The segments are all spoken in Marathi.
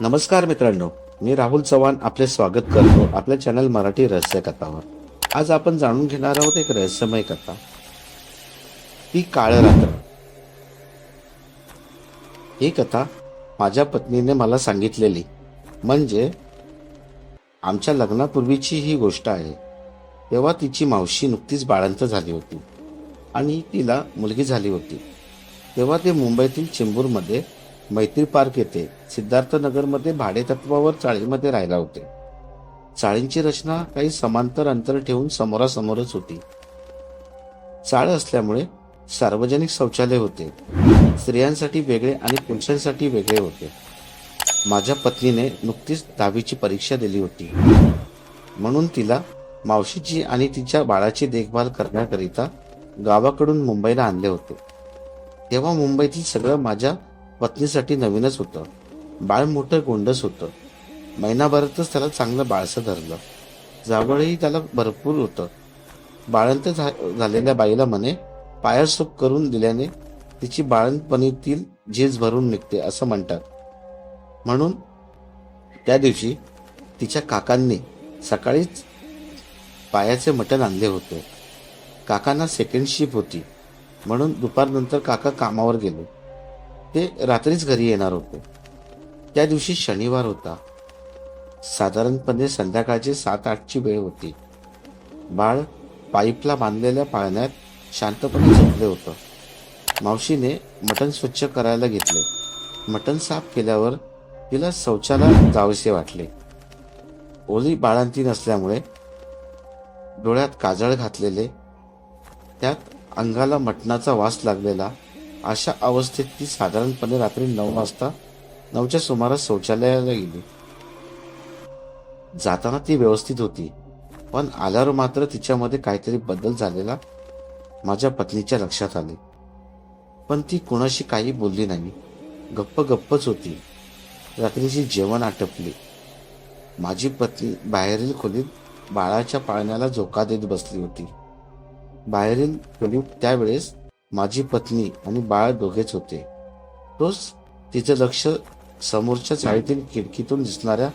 नमस्कार मित्रांनो मी राहुल चव्हाण आपले स्वागत करतो आपल्या चॅनल मराठी रहस्य कथावर आज आपण जाणून घेणार आहोत एक रहस्यमय कथा. ती काळ रात्र. ही कथा माझ्या पत्नीने मला सांगितलेली. म्हणजे आमच्या लग्नापूर्वीची ही गोष्ट आहे. तेव्हा तिची मावशी नुकतीच बाळंत झाली होती. आणि तिला मुलगी झाली होती. तेव्हा ते मुंबईतील चेंबूरमध्ये मैत्री पार्क येथे सिद्धार्थनगरमध्ये भाडेतत्वावर चाळीमध्ये राहिला होते. चाळींची रचना काही समांतर अंतर ठेवून समोरासमोरच होती. चाळ असल्यामुळे सार्वजनिक शौचालय होते. स्त्रियांसाठी वेगळे आणि पुरुषांसाठी वेगळे होते. माझ्या पत्नीने नुकतीच दहावीची परीक्षा दिली होती. म्हणून तिला मावशीची आणि तिच्या बाळाची देखभाल करण्याकरिता गावाकडून मुंबईला आणले होते. तेव्हा मुंबईतील सगळं माझ्या पत्नीसाठी नवीनच होतं. बाळ मोठं गोंडस होतं. महिनाभरातच त्याला चांगलं बाळसं धरलं. जावळही त्याला भरपूर होतं. बाळंत झा- झालेल्या बाईला म्हणे पाया सूप करून दिल्याने तिची बाळंतपणीतील झीज भरून निघते असं म्हणतात. म्हणून त्या दिवशी तिच्या काकांनी सकाळीच पायाचे मटण आणले होते. काकांना सेकंड शिप होती. म्हणून दुपारनंतर काका कामावर गेले. ते रात्रीच घरी येणार होते. त्या दिवशी शनिवार होता. साधारणपणे संध्याकाळची सात आठची वेळ होती. बाळ पाईपला बांधलेल्या पाळण्यात शांतपणे झोपले होतं. मावशीने मटण स्वच्छ करायला घेतले. मटण साफ केल्यावर तिला शौचाला जावेसे वाटले. ओली बाळांती नसल्यामुळे डोळ्यात काजळ घातलेले त्यात अंगाला मटणाचा वास लागलेला अशा अवस्थेत ती साधारणपणे रात्री नऊ वाजता नऊच्या सुमारास शौचालयाला गेली. जाताना ती व्यवस्थित होती पण आल्यावर मात्र तिच्यामध्ये काहीतरी बदल झालेला माझ्या पत्नीच्या लक्षात आले. पण ती कोणाशी काही बोलली नाही. गप्प गप्पच होती. रात्रीची जेवण आटपली. माझी पत्नी बाहेरील खोलीत बाळाच्या पाळण्याला झोका देत बसली होती. बाहेरील खोलीत त्यावेळेस माझी पत्नी आणि बाळ दोघेच होते. तोच तिचं लक्ष समोरच्या चाळीतील खिडकीतून दिसणाऱ्या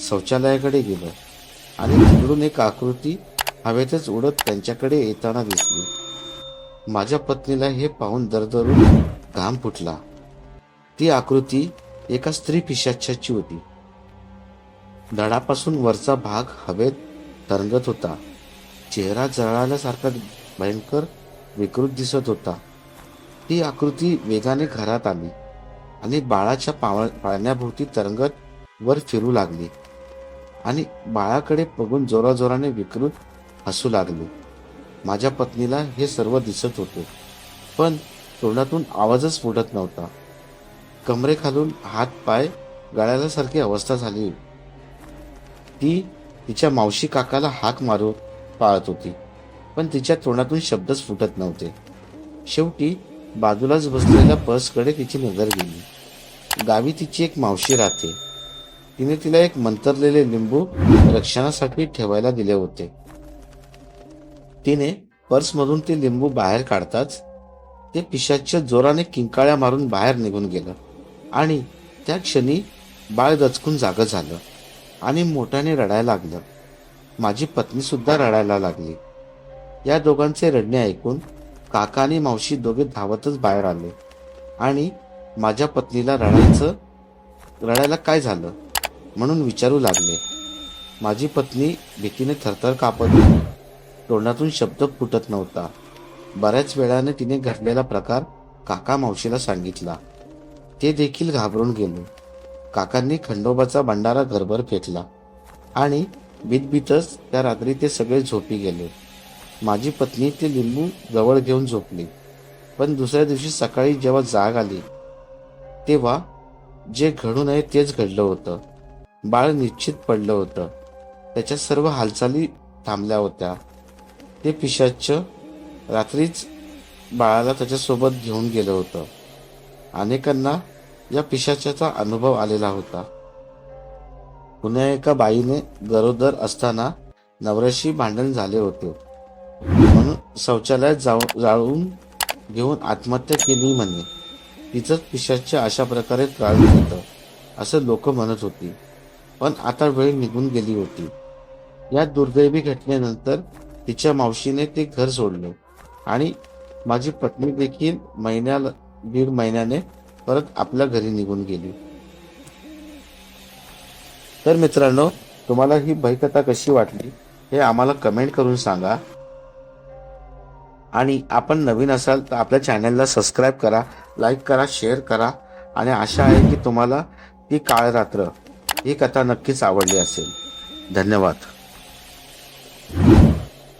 शौचालयाकडे गेलं आणि तिकडून एक आकृती हवेतच उडत त्यांच्याकडे येताना दिसली. माझ्या पत्नीला हे पाहून दरदरून घाम फुटला. ती आकृती एका स्त्री पिशाच्याची होती. धडापासून वरचा भाग हवेत तरंगत होता. चेहरा जळाल्यासारखा भयंकर विकृत दिसत होता. ती आकृती वेगाने घरात आली आणि बाळाच्या पाव पाळण्याभोवती तरंगत वर फिरू लागली आणि बाळाकडे बघून जोराजोराने विकृत हसू लागली. माझ्या पत्नीला हे सर्व दिसत होते पण तोंडातून आवाजच फुटत नव्हता. कमरेखालून हात पाय गळाल्यासारखी अवस्था झाली. ती तिच्या मावशी काकाला हाक मारू पाळत होती. पण तिच्या तोंडातून शब्दच फुटत नव्हते. शेवटी बाजूलाच बसलेल्या पर्सकडे तिची नजर गेली. गावी तिची एक मावशी राहते. तिने तिला एक मंतरलेले लिंबू रक्षणासाठी ठेवायला दिले होते. तिने पर्समधून ते लिंबू बाहेर काढताच ते पिशाच्या जोराने किंकाळ्या मारून बाहेर निघून गेलं आणि त्या क्षणी बाळ दचकून जागं झालं आणि मोठ्याने रडायला लागलं. माझी पत्नी सुद्धा रडायला लागली. या दोघांचे रडणे ऐकून काका आणि मावशी दोघे धावतच बाहेर आले. आणि माझ्या पत्नीला रडायचं रडायला काय झालं म्हणून विचारू लागले. माझी पत्नी भीतीने थरथर कापत तोंडातून शब्द फुटत नव्हता. बऱ्याच वेळाने तिने घडलेला प्रकार काका मावशीला सांगितला. ते देखील घाबरून गेले. काकांनी खंडोबाचा भंडारा घरभर फेकला आणि बीतबीतच त्या रात्री ते सगळे झोपी गेले. माझी पत्नी ते लिंबू जवळ घेऊन झोपली. पण दुसऱ्या दिवशी सकाळी जेव्हा जाग आली तेव्हा जे घडू नये तेच घडलं होतं. बाळ निश्चित पडलं होतं. त्याच्या सर्व हालचाली थांबल्या होत्या. ते पिशाच रात्रीच बाळाला त्याच्यासोबत घेऊन गेलं होतं. अनेकांना या पिशाच्याचा अनुभव आलेला होता. पुन्हा एका बाईने गरोदर असताना नवऱ्याशी भांडण झाले होते. शौचालयात जाऊ जाळून घेऊन आत्महत्या केली म्हणे. तिचंच पिशाच्या अशा प्रकारे त्रास देतं असं लोक म्हणत होती. पण आता वेळ निघून गेली होती. या दुर्दैवी घटनेनंतर तिच्या मावशीने ते घर सोडले आणि माझी पत्नी देखील महिन्याला दीड महिन्याने परत आपल्या घरी निघून गेली. तर मित्रांनो तुम्हाला ही भयकथा कशी वाटली हे आम्हाला कमेंट करून सांगा. आणि आपण नवीन असाल तर आपल्या चॅनलला सबस्क्राईब करा लाईक करा शेअर करा. आणि आशा आहे की तुम्हाला ती काळरात्र ही कथा नक्कीच आवडली असेल. धन्यवाद.